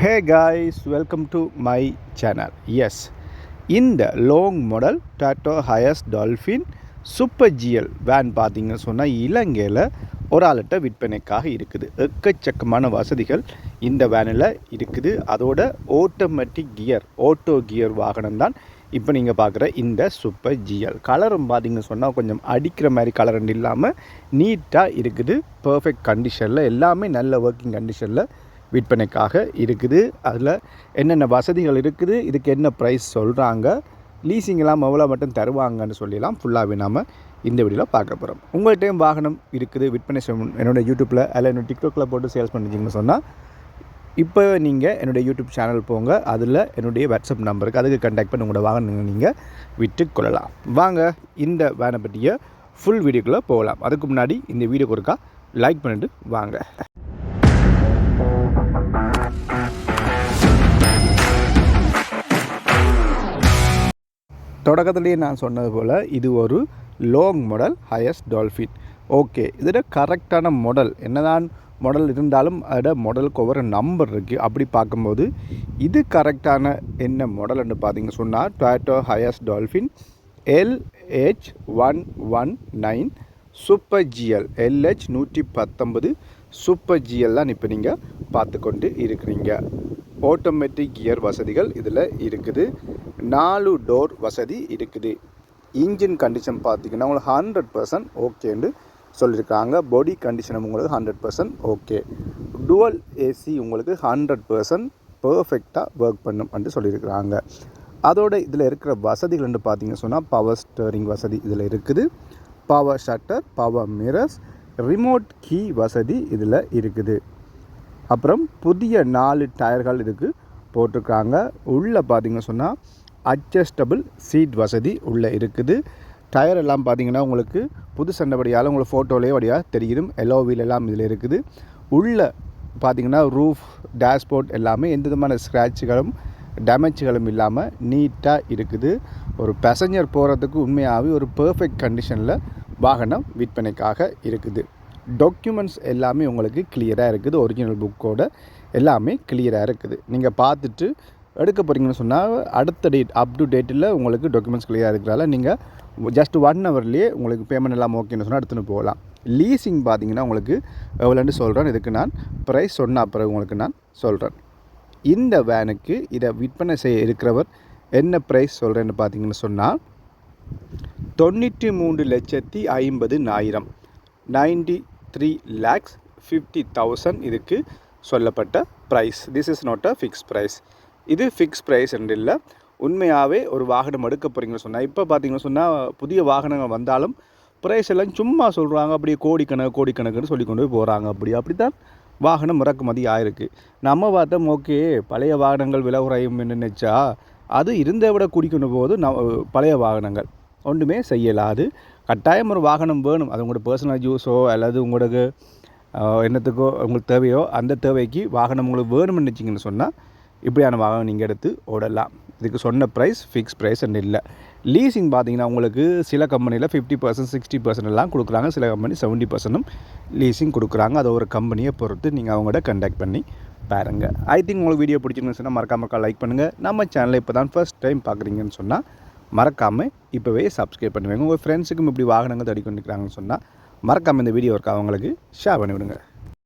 Hey guys welcome to my channel yes இந்த long model Toyota Hiace Dolphin super GL van பார்த்தீங்கன்னு சொன்னால் இலங்கையில் ஒரு ஆள்கிட்ட விற்பனைக்காக இருக்குது. எக்கச்சக்கமான வசதிகள் இந்த வேனில் இருக்குது. அதோட ஆட்டோமேட்டிக் கியர் ஆட்டோ கியர் வாகனம் தான் இப்போ நீங்கள் பார்க்குற இந்த சூப்பர் ஜிஎல் கலரும் பார்த்தீங்கன்னு சொன்னால் கொஞ்சம் அடிக்கிற மாதிரி கலர் இல்லாமல் நீட்டாக இருக்குது. பர்ஃபெக்ட் கண்டிஷனில் எல்லாமே நல்ல ஒர்க்கிங் கண்டிஷனில் விற்பனைக்காக இருக்குது. அதில் என்னென்ன வசதிகள் இருக்குது இதுக்கு என்ன ப்ரைஸ் சொல்கிறாங்க லீஸிங்கெல்லாம் எவ்வளோ மட்டும் தருவாங்கன்னு சொல்லிலாம் ஃபுல்லாகவே நாம் இந்த வீடியோவில் பார்க்க போகிறோம் உங்கள்கிட்டையும் வாகனம் இருக்குது விற்பனை செய்யணும் என்னோடய யூடியூப்பில் அதில் என்னோட டிக்டாக்கில் போட்டு சேல்ஸ் பண்ணிச்சிங்கன்னு சொன்னால் இப்போ நீங்கள் என்னுடைய யூடியூப் சேனல் போங்க அதில் என்னுடைய வாட்ஸ்அப் நம்பருக்கு அதுக்கு கண்டாக்ட் பண்ணி உங்களோட வாகனங்கள் நீங்கள் விற்று கொள்ளலாம். வாங்க இந்த வேனை பற்றிய ஃபுல் வீடியோக்குள்ளே போகலாம். அதுக்கு முன்னாடி இந்த வீடியோக்கு ஒருக்கா லைக் பண்ணிட்டு வாங்க. தொடக்கத்துலேயே நான் சொன்னது போல் இது ஒரு long model Hiace Dolphin okay இதோட கரெக்டான மாடல் என்னதான் மாடல் இருந்தாலும் அதோட மாடலுக்கு ஒவ்வொரு நம்பர் இருக்குது அப்படி பார்க்கும்போது இது கரெக்டான என்ன மாடல்னு பார்த்தீங்க சொன்னால் Toyota Hiace Dolphin LH one one nine super GL LH நூற்றி பத்தொன்பது சூப்பர் ஜிஎல் தான் இப்போ நீங்கள் பார்த்து கொண்டு இருக்கிறீங்க. ஆட்டோமேட்டிக் கியர் வசதிகள் இதில் இருக்குது. நாலு டோர் வசதி இருக்குது. இன்ஜின் கண்டிஷன் பார்த்திங்கன்னா உங்களுக்கு ஹண்ட்ரட் பர்சன்ட் ஓகேன்னு சொல்லியிருக்காங்க. பாடி கண்டிஷனும் உங்களுக்கு hundred percent okay dual AC உங்களுக்கு ஹண்ட்ரட் பர்சன்ட் பர்ஃபெக்டாக ஒர்க் பண்ணும் என்று சொல்லியிருக்கிறாங்க. அதோட இதில் இருக்கிற வசதிகள்னு பார்த்தீங்க சொன்னால் பவர் ஸ்டேரிங் வசதி இதில் இருக்குது. Power shutter power mirrors remote key வசதி இதில் இருக்குது. அப்புறம் புதிய நாலு டயர்கள் இதுக்கு போட்டிருக்காங்க. உள்ளே பார்த்திங்க சொன்னால் அட்ஜஸ்டபிள் சீட் வசதி உள்ளே இருக்குது. டயர் எல்லாம் பார்த்தீங்கன்னா உங்களுக்கு புது சண்டைபடியால் உங்களுக்கு ஃபோட்டோலேயே வழியாக தெரியும் எல்லோ வீல் எல்லாம் இதில் இருக்குது. உள்ளே பார்த்தீங்கன்னா ரூஃப் டேஷ்போர்ட் எல்லாமே எந்த விதமான ஸ்க்ராட்சுகளும் டேமேஜ்களும் இல்லாமல் நீட்டாக இருக்குது. ஒரு பேசஞ்சர் போகிறதுக்கு உண்மையாகவே ஒரு பர்ஃபெக்ட் கண்டிஷனில் வாகனம் விற்பனைக்காக இருக்குது. டாக்குமெண்ட்ஸ் எல்லாமே உங்களுக்கு கிளியராக இருக்குது. ஒரிஜினல் புக்கோட எல்லாமே கிளியராக இருக்குது. நீங்கள் பார்த்துட்டு எடுக்க போகிறீங்கன்னு சொன்னால் அடுத்த டேட் அப் டு டேட்டில் உங்களுக்கு டாக்குமெண்ட்ஸ் கிளியராக இருக்கிறதால நீங்கள் ஜஸ்ட் ஒன் ஹவர்லேயே உங்களுக்கு பேமெண்ட் எல்லாம் ஓகேன்னு சொன்னால் எடுத்துன்னு போகலாம். லீசிங் பார்த்தீங்கன்னா உங்களுக்கு எவ்வளோன்னு சொல்கிறேன் இதுக்கு நான் ப்ரைஸ் சொன்ன அப்புறம் உங்களுக்கு நான் சொல்கிறேன் இந்த வேனுக்கு இதை விற்பனை செய்ய இருக்கிறவர் என்ன ப்ரைஸ் சொல்கிறேன்னு பார்த்தீங்கன்னு சொன்னால் தொண்ணூற்றி மூன்று லட்சத்தி ஐம்பது ஆயிரம். Ninety three lakhs fifty thousand இதுக்கு சொல்லப்பட்ட price this is not a fix price இது ஃபிக்ஸ் ப்ரைஸ் என்று இல்லை. உண்மையாகவே ஒரு வாகனம் எடுக்க போகிறீங்கன்னு சொன்னால் இப்போ பார்த்தீங்கன்னு சொன்னால் புதிய வாகனங்கள் வந்தாலும் ப்ரைஸ் எல்லாம் சும்மா சொல்கிறாங்க அப்படியே கோடிக்கணக்கு கோடிக்கணக்குன்னு சொல்லி கொண்டு போய் போகிறாங்க அப்படி அப்படி தான் வாகனம் இறக்குமதி ஆயிருக்கு. நம்ம பார்த்தோம் ஓகே பழைய வாகனங்கள் விலை குறையும் நினைச்சா அது இருந்த விட குடிக்கணும் போது நம் பழைய வாகனங்கள். ஒன்றுமே செய்யலாது கட்டாயம் ஒரு வாகனம் வேணும். அது உங்களோட பர்சனல் யூஸோ அல்லது உங்களுக்கு என்னத்துக்கோ உங்களுக்கு தேவையோ அந்த தேவைக்கு வாகனம் உங்களுக்கு வேணும்னு நினச்சிங்கன்னு சொன்னால் இப்படியான வாகனம் நீங்கள் எடுத்து ஓடலாம். இதுக்கு சொன்ன ப்ரைஸ் ஃபிக்ஸ் ப்ரைஸ் இல்லை. லீஸிங் பார்த்தீங்கன்னா உங்களுக்கு சில கம்பெனியில் ஃபிஃப்டி பர்சன்ட் சிக்ஸ்டி பர்சன்ட் எல்லாம் கொடுக்குறாங்க. சில கம்பெனி செவன்ட்டி பர்சன்ட்டும் லீஸிங் கொடுக்குறாங்க. அதை ஒரு கம்பெனியை பொறுத்து நீங்கள் அவங்களோட கண்டாக்ட் பண்ணி பாருங்கள் ஐ திங்க் உங்களுக்கு வீடியோ பிடிச்சிருந்துன்னு சொன்னால் மறக்காமக்கா லைக் பண்ணுங்கள் நம்ம சேனலை இப்போ தான் ஃபஸ்ட் டைம் பார்க்குறீங்கன்னு சொன்னால் மறக்காமல் இப்போவே சப்ஸ்கிரைப் பண்ணுவேங்க உங்கள் ஃப்ரெண்ட்ஸுக்கும் இப்படி வாகனங்கள் தடி கொண்டுக்கிறாங்கன்னு சொன்னால் மறக்காமல் இந்த வீடியோ இருக்கா அவங்களுக்கு ஷேர் பண்ணிவிடுங்க.